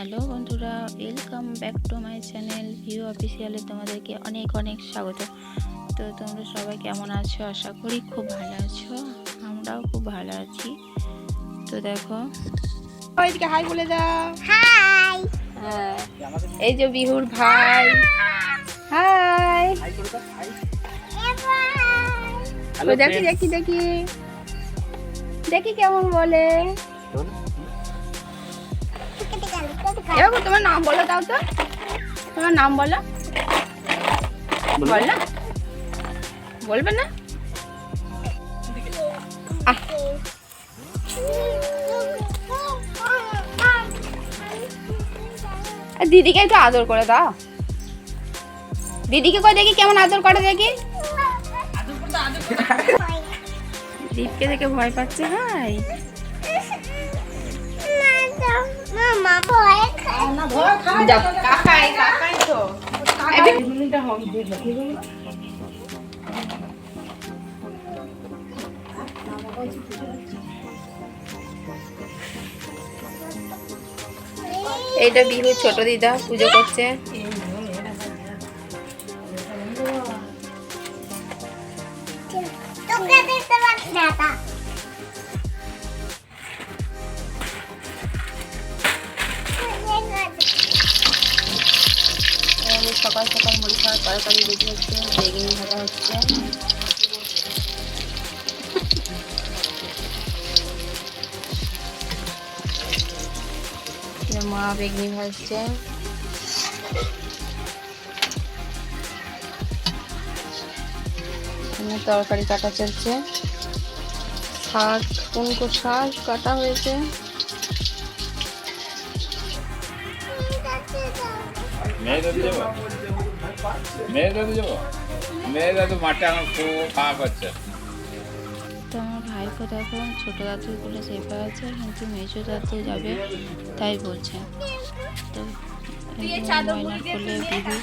Hello বন্ধুরা welcome back to my channel view অফিসিয়ালে তোমাদেরকে অনেক অনেক স্বাগত। তো তোমরা সবাই কেমন আছো? আশা করি খুব ভালো আছো আমরাও খুব ভালো আছি। তো দেখো ওইদিকে হাই বলে দাও। হাই হ্যাঁ এই যে বিহুর ভাই। হাই দেখি দেখি দেখি। দেখি কেমন বলে। এরকম তোমার নাম বলো তাও তো। তোমার নাম বলো। বল। না বলবে না? আহ। আর দিদিকে একটু আদর করে দাও। দিদিকে কই দেখি কেমন আদর করে দেখি? দীপকে দেখে ভয় পাচ্ছে ভাই। এইটা বিহুর ছোট দিদা পুজো করছে। তোকে সকাল সকাল মুড়ি খাওয়ার তরকারি রেডি হচ্ছে ভাজা হচ্ছে মা বেগুনি ভাজছে তরকারি কাটা চলছে শাক কুনকো শাক কাটা হয়েছে মেয়েদাতে যাব মেয়েদাতে যাব মেয়েদা তো মাঠে এখন খুব খাওয়া করছে তো আমার ভাইপো দেখো ছোটো দাদু বলে চেপে আছে কিন্তু মেজো দাদু যাবে তাই বলছে। তো ময়নার কোলে বিহু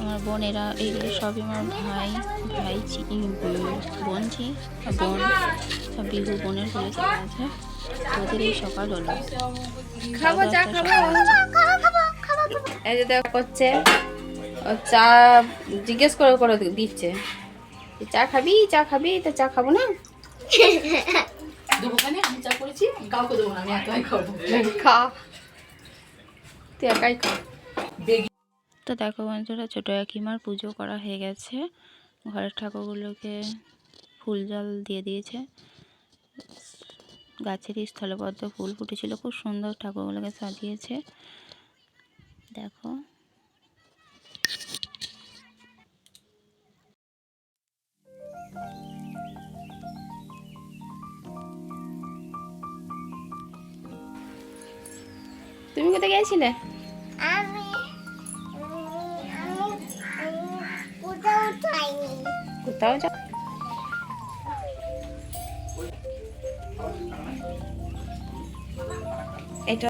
আমার বোনেরা এইগুলো সবই আমার ভাই ভাই চি- বোন- সব বিহু বোনের কোলে চেপে আছে তো ওদের এই সকাল হলো। খাব চা খাব। এই যে দেখ করছে। চা জিজ্ঞেস করে করে দিচ্ছে। চা খাবি? চা খাবি? তো চা খাব না? আমি চা করেছি কাউকে দেবো না আমি একাই খাব। খা। তুই একাই খা। তো দেখো বন্ধুরা ছোটো কাকিমার পুজো করা হয়ে গেছে। ঘরের ঠাকুরগুলোকে ফুল জল দিয়ে দিয়েছে। গাছেরই স্থলবদ্ধ ফুল ফুটেছিল খুব সুন্দর ঠাকুরগুলোকে সাজিয়েছে। দেখো। গিয়েছিলে আমি কোথাও যাইনি। এটা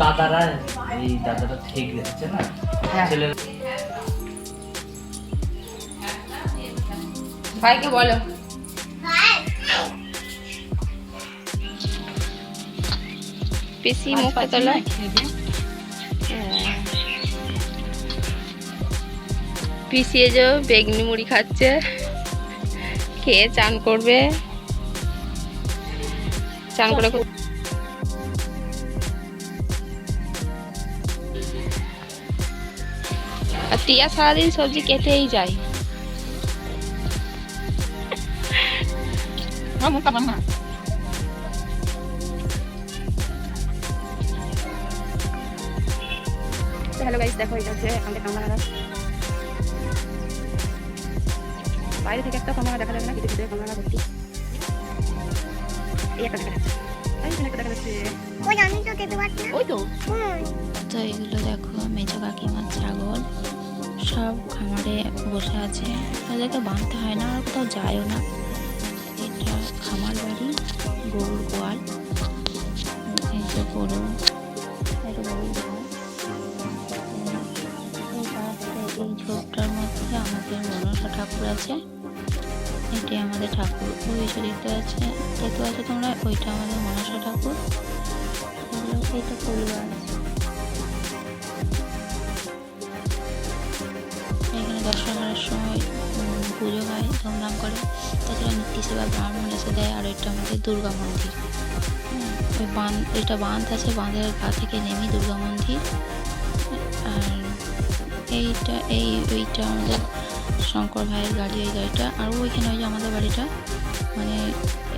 দাদারা। এই দাদারা ঠিক রেখেছে না? হ্যাঁ। ছেলের ভাইকে বলো। পিসি মুখে তোলো। পিসিয়ে যে বেগনি মুড়ি খাচ্ছে খেয়ে চান করবে। চান করে টিয়া সারাদিন সবজি কেটেই যায় হ্যালো গাইস দেখো এটা হচ্ছে আমাদের কামরাঙা গাছ বাইরে থেকে একটা কামরাঙা দেখা যাবে না কিন্তু ভিতরে কামরাঙা ভর্তি। এই একটা দেখা যাচ্ছে। এই একটা দেখা যাচ্ছে। ওই আমি তো যেতে পারছি না। ওই তো। হুম। তো এগুলো দেখো মেজো কাকিমার ছাগল। সব খামারে বসে আছে। তাদেরকে বাঁধতে হয় না আর কোথাও যায়ও না। এটা খামার বাড়ি, গরুর গোয়াল। এই যে গরু এই ঝোপটার মধ্যে আমাদের মনসা ঠাকুর আছে। এটি আমাদের ঠাকুর। ওই শরীরটা আছে দেখতে পাচ্ছ তোমরা? ওইটা আমাদের মনসা ঠাকুর। এটা পরিবার গাছ সময় পুজো হয়, ধুমধাম করে। তাছাড়া নিত্য সেবা ব্রাহ্মণ এসে দেয়, আর এটা আমাদের দুর্গা মন্দির। ওই বাঁধ, এটা বাঁধ আছে, বাঁধের গা থেকে নেমে দুর্গা মন্দির। আর এইটা, এই ওইটা আমাদের শঙ্কর ভাইয়ের গাড়ি, এই গাড়িটা। আর ওইখানে ওই যে আমাদের বাড়িটা মানে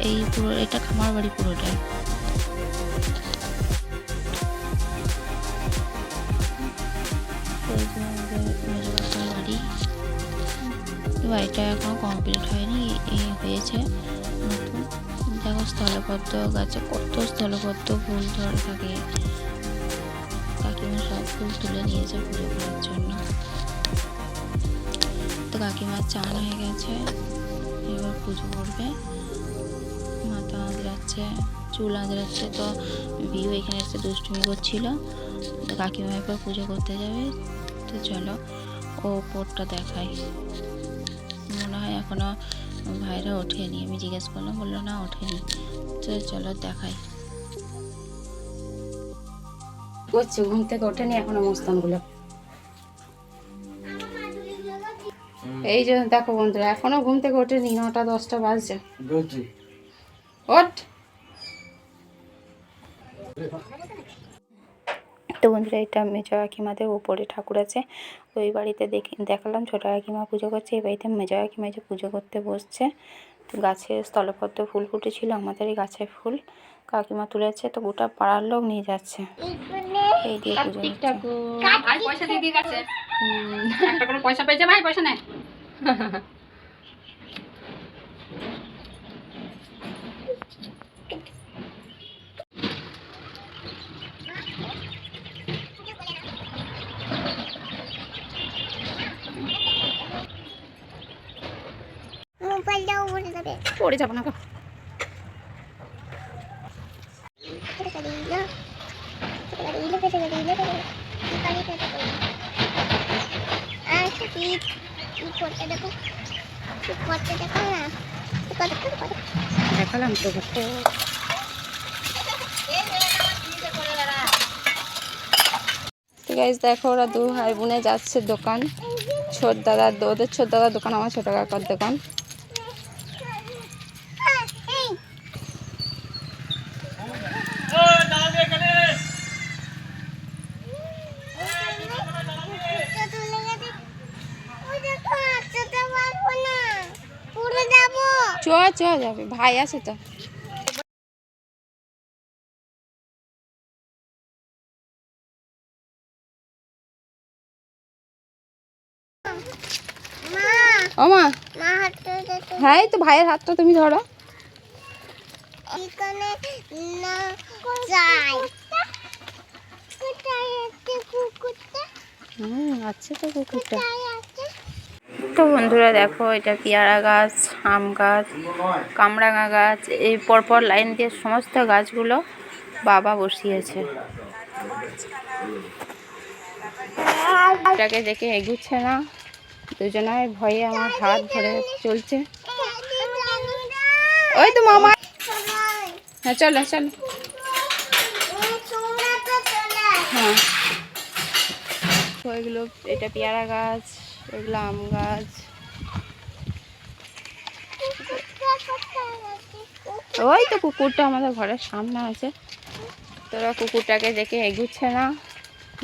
এই পুরো, এটা খামার বাড়ি পুরোটাই। বাড়িটা এখনও কমপ্লিট হয়নি এই হয়েছে। নতুন। দেখো স্থলপদ্ম গাছে কত স্থলপদ্ম ফুল ধরে থাকে। কাকিমা সব ফুল তুলে নিয়েছে পুজো করার জন্য। তো কাকিমার চান হয়ে গেছে, এবার পুজো করবে। মাথা আঁচড়াচ্ছে চুল আঁচড়াচ্ছে তো বিউ এখানে এসে দুষ্টুমি করছিল। তো কাকিমা এবার পুজো করতে যাবে। তো চলো, ও ওপরটা দেখাই এখনও ভাইরা ওঠেনি। আমি জিজ্ঞেস করলাম বলল না ওঠেনি। তো চলো দেখাই। করছে ঘুম থেকে ওঠেনি এখনও মস্তানগুলো এই যে দেখো বন্ধুরা এখনও ঘুম থেকে ওঠেনি নটা দশটা বাজছে। ওঠ। তো বন্ধুরা এটা মেজো কাকিমাদের ওপরে ঠাকুর আছে। ওই বাড়িতে দেখি দেখালাম ছোটো কাকিমা পুজো করছে এই বাড়িতে মেজো কাকিমা যে পুজো করতে বসছে। তো গাছে স্থলপদ্ম ফুল ফুটেছিল আমাদের এই গাছের ফুল। কাকিমা তুলেছে তো গোটা পাড়ার লোক নিয়ে যাচ্ছে। এই দিয়ে পুজো পয়সা দিয়ে দিয়ে গেছে। একটা করে পয়সা পেয়েছে ভাই পয়সা নেয় মোবাইলটাও উড়ে যাবে পড়ে যাব না গো। কেটে কেটে দিল কেটে কেটে দিল কেটে কেটে দিল কেটে কেটে কেটে কেটে আর কি কি করতে দেখো কি করতে দেখো না কত কত কত দেখালাম তো দেখো ওরা দু ভাই বোনে যাচ্ছে দোকান। ছোট দাদার ওদের ছোট দাদার দোকান, আমার ছোট কাকার দোকান এই তো তুলে গেছে ওই দেখো হাঁটতে পারব না পুরো যাব চ যাবে ভাই আছে তো। হ্যাঁ তো ভাইয়ের হাতটা তুমি ধরো। আছে তো কুকুরটা। তো বন্ধুরা দেখো, এটা পেয়ারা গাছ, আম গাছ, কামরাঙা গাছ, এই পরপর লাইন দিয়ে সমস্ত গাছগুলো বাবা বসিয়েছে। এটাকে দেখে এগুচ্ছে না দুজনায় ভয়ে আমার হাত ধরে চলছে। ওই তো মামা। হ্যাঁ চলো চলো। হ্যাঁ। তো এগুলো, এটা পেয়ারা গাছ এগুলো আম গাছ। ওই তো কুকুরটা আমাদের ঘরের সামনে আছে। তোরা কুকুরটাকে দেখে এগুচ্ছে না।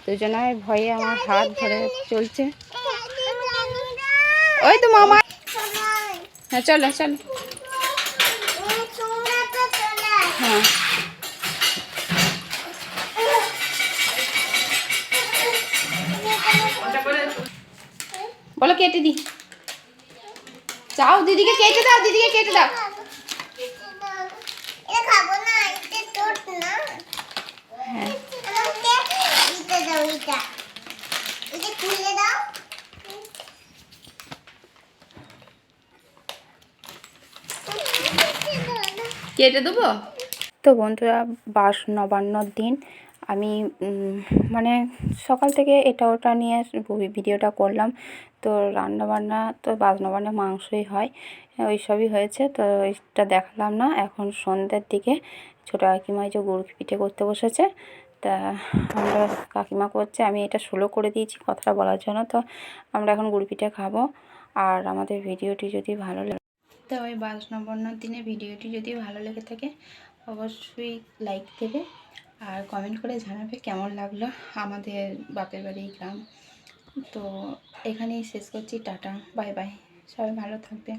দুজনায় ভয়ে আমার হাত ধরে চলছে। ওই তো মামা। হ্যাঁ চলো চলো। হ্যাঁ। বলো কেটে দি। চাও দিদিকে কেটে দাও দিদিকে কেটে দাও। এটা খাব না এটা তোর না। হ্যাঁ। আমাকে এটা দাও এটা। এটা খুলে দাও। কেটে দেবো? তো বন্ধুরা বাস নবান্নর দিন। আমি মানে সকাল থেকে এটা ওটা নিয়ে ভিডিওটা করলাম। তো রান্না বান্না তো বাজনা বান্না মাংসই হয়, ওই সবই হয়েছে। তো এটা দেখালাম না, এখন সন্ধ্যের দিকে ছোটো কাকিমা যে গুড় পিঠে করতে বসেছে। তা আমরা, কাকিমা করছে, আমি এটা স্লো করে দিয়েছি, কথাটা বলার জন্য। তো আমরা এখন গুড় পিঠে খাব, আর আমাদের ভিডিওটি যদি ভালো লাগে তো ওই বাজনা বন্যার দিনে ভিডিওটি যদি ভালো লেগে থাকে, অবশ্যই লাইক দেবে। আর কমেন্ট করে জানাবে কেমন লাগল আমাদের বাপের বাড়ি গ্রাম। তো এখানেই শেষ করছি, টাটা, বাই বাই। সবাই ভালো থাকবে